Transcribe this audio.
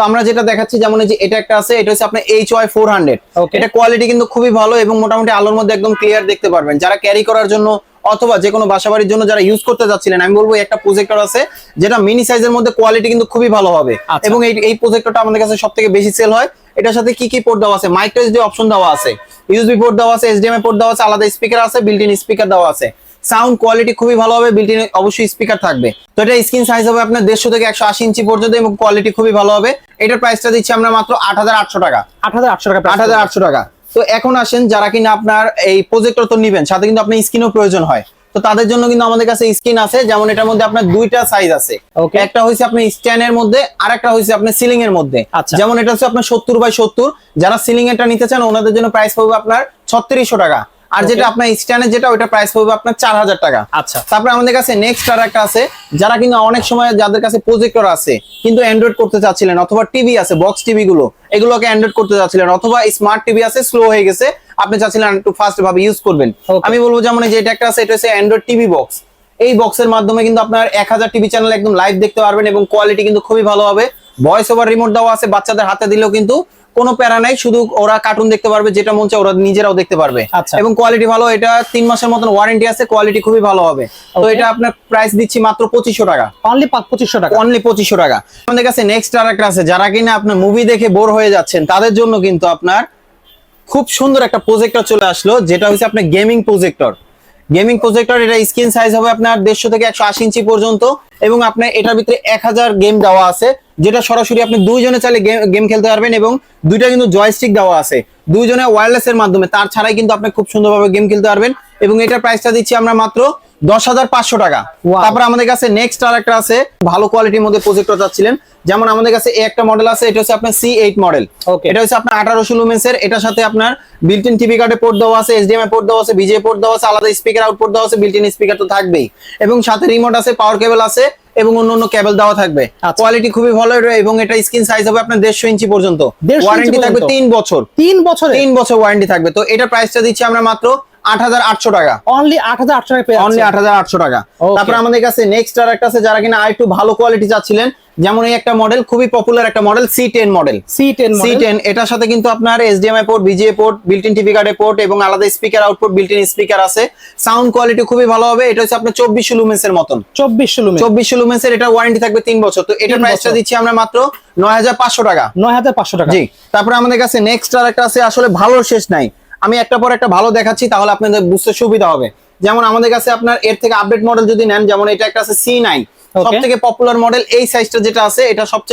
তো আমরা যেটা দেখাচ্ছি যেমন এই যে এটা একটা আছে এটা হচ্ছে আপনার এইচ ওয়াই ফোর হান্ড্রেড. এটা কোয়ালিটি কিন্তু খুবই ভালো এবং মোটামুটি আলোর মধ্যে একদম ক্লিয়ার দেখতে পারবেন যারা ক্যারি করার জন্য অথবা যে কোনো বাসাবাড়ির জন্য যারা ইউজ করতে যাচ্ছিলেন আমি বলব একটা প্রজেক্টর আছে যেটা মিনি সাইজের মধ্যে কোয়ালিটি কিন্তু খুবই ভালো হবে আচ্ছা। এবং এই এই প্রজেক্টরটা আমাদের কাছে সব থেকে বেশি সেল হয় এটার সাথে কি কি পোর্ট দেওয়া আছে? মাইক্রো এসডি অপশন দেওয়া আছে ইউএসবি পোর্ট দেওয়া আছে এইচডিএমআই পোর্ট দেওয়া আছে আলাদা স্পিকার আছে বিল্ট ইন স্পিকার দেওয়া আছে। সাউন্ড কোয়ালিটি খুবই ভালো হবে বিল্ট ইন অবশ্যই স্পিকার থাকবে। তো এটা স্ক্রিন সাইজ হবে আপনার দেড়শো থেকে একশো আশি ইঞ্চি পর্যন্ত এবং কোয়ালিটি খুবই ভালো হবে। এটার প্রাইসটা দিচ্ছি আমরা মাত্র আট হাজার আটশো টাকা। আট হাজার আটশো টাকা আট হাজার আটশো টাকা। তো এখন আসেন যারা কিনা আপনার এই প্রজেক্টর তো নিবেন সাথে কিন্তু আপনার স্ক্রিনও প্রয়োজন হয়। তো তাদের জন্য কিন্তু আমাদের কাছে স্ক্রিন আছে। যেমন এটার মধ্যে আপনার দুইটা সাইজ আছে. একটা হয়েছে আপনার স্ট্যান্ডের মধ্যে আর একটা হয়েছে আপনার সিলিং এর মধ্যে। আচ্ছা। যেমন এটা হচ্ছে আপনার সত্তর বাই সত্তর। যারা সিলিং এরটা নিতে চান ওনাদের জন্য প্রাইস পড়বে আপনার ছত্রিশশো টাকা। আর যেটা আপনার স্ট্যান্ডের যেটা ওইটা প্রাইস পড়বে আপনার চার হাজার টাকা। আচ্ছা। তারপরে আমাদের কাছে নেক্সট আর একটা আছে। যারা কিন্তু অনেক সময় যাদের কাছে প্রজেক্টর আছে কিন্তু অ্যান্ড্রয়েড করতে চাচ্ছিলেন অথবা টিভি আছে বক্স টিভি গুলো এগুলোকে অ্যান্ড্রয়েড করতে চাচ্ছিলেন অথবা স্মার্ট টিভি আছে স্লো হয়ে গেছে। আপনি চাচ্ছিলেন একটু ফাস্ট ভাবে ইউজ করবেন। আমি বলব যেমন এই যে এটা একটা আছে এটা হচ্ছে অ্যান্ড্রয়েড টিভি বক্স এই বক্সের মাধ্যমে কিন্তু আপনার এক হাজার টিভি চ্যানেল একদম লাইভ দেখতে পারবেন এবং কোয়ালিটি কিন্তু খুবই ভালো হবে। ভয়েস ওভার রিমোট দেওয়া আছে বাচ্চাদের হাতে দিলেও কিন্তু কোনো প্যারা নাই শুধু ওরা কার্টুন দেখতে পারবে যেটা মন চায় ওরা নিজেরাও দেখতে পারবে। আচ্ছা। এবং কোয়ালিটি ভালো এটা তিন মাসের মতন ওয়ারেন্টি আছে কোয়ালিটি খুবই ভালো হবে। তো এটা আপনার প্রাইস দিচ্ছি মাত্র পঁচিশশো টাকা। অনলি পঁচিশশো টাকা? অনলি পঁচিশশো টাকা। আমাদের কাছে নেক্সট আর একটা আছে যারা কিনা আপনার মুভি দেখে বোর হয়ে যাচ্ছেন তাদের জন্য কিন্তু আপনার খুব সুন্দর একটা প্রজেক্টর চলে আসলো, যেটা হচ্ছে আপনার গেমিং প্রজেক্টর গেমিং প্রজেক্টর এটা স্ক্রিন সাইজ হবে আপনার দেড়শো থেকে একশো আশি ইঞ্চি পর্যন্ত, এবং আপনার এটার ভিতরে এক হাজার গেম দেওয়া আছে, যেটা সরাসরি আপনি দুইজনে চাইলে গেম খেলতে পারবেন, এবং দুইটা কিন্তু জয়স্টিক দেওয়া আছে। দুইজনে ওয়্যারলেস এর মাধ্যমে, তার ছাড়াই কিন্তু আপনি খুব সুন্দরভাবে গেম খেলতে পারবেন, এবং এটার প্রাইসটা দিচ্ছি আমরা মাত্র দশ হাজার পাঁচশো টাকা. তারপর আমাদের কাছে নেক্সট আর একটা আছে ভালো কোয়ালিটির মধ্যে প্রজেক্টর চাচ্ছিলেন। যেমন আমাদের কাছে এই একটা মডেল আছে এটা হচ্ছে আপনার সি এইট মডেল এটা হচ্ছে আপনার আঠারোশো লুমেন্স এর এটার সাথে আপনার বিল্ট ইন টিভি কার্ডে পোর্ট দেওয়া আছে এইচডিএমআই পোর্ট দেওয়া আছে বিজে পোর্ট দেওয়া আছে আলাদা স্পিকার আউটপুট দেওয়া আছে বিল্ট ইন স্পিকার তো থাকবেই। এবং সাথে রিমোট আছে পাওয়ার কেবল আছে এবং অন্য অন্য কেবল দেওয়া থাকবে। আচ্ছা। কোয়ালিটি খুবই ভালো এবং এটা স্ক্রিন সাইজ হবে আপনার দেড়শো ইঞ্চি পর্যন্ত। ওয়ারেন্টি থাকবে তিন বছর। তিন বছরে তিন বছর ওয়ারেন্টি থাকবে। তো এটা প্রাইসটা দিচ্ছি আমরা মাত্র আট হাজার আটশো টাকা। অনলি আট হাজার আটশো টাকা অনলি। আট হাজার আটশো টাকা. তারপর আমাদের কাছে নেক্সট আর একটা আছে যারা কিনা আর একটু ভালো কোয়ালিটি চাচ্ছিলেন যেমন এই একটা মডেল খুবই পপুলার একটা model C ten model C ten C ten এটার সাথে কিন্তু আপনার HDMI port VGA port built in TV কার্ডের পোর্ট এবং আলাদা speaker output built in speaker আছে। সাউন্ড কোয়ালিটি খুবই ভালো হবে এটা হচ্ছে আপনার চব্বিশশো লুমেন্স এর মতন। চব্বিশশো লুমে চব্বিশশো লুমেন্স এর এটা ওয়ারেন্টি থাকবে তিন বছর। তো এটার প্রাইসটা দিচ্ছি আমরা মাত্র নয় হাজার পাঁচশো টাকা। নয় হাজার পাঁচশো টাকা। জি। তারপরে আমাদের কাছে নেক্সট আর একটা আছে আসলে ভালো শেষ নাই। আমি একটা পর একটা ভালো দেখাচ্ছি তাহলে আপনাদের বুঝতে সুবিধা হবে। যেমন আমাদের কাছে আপনার এর থেকে আপডেট মডেল যদি নেন যেমন এটা একটা আছে সি নাইন সব থেকে পপুলার মডেল এই সাইজটা যেটা আছে এটা সবচেয়ে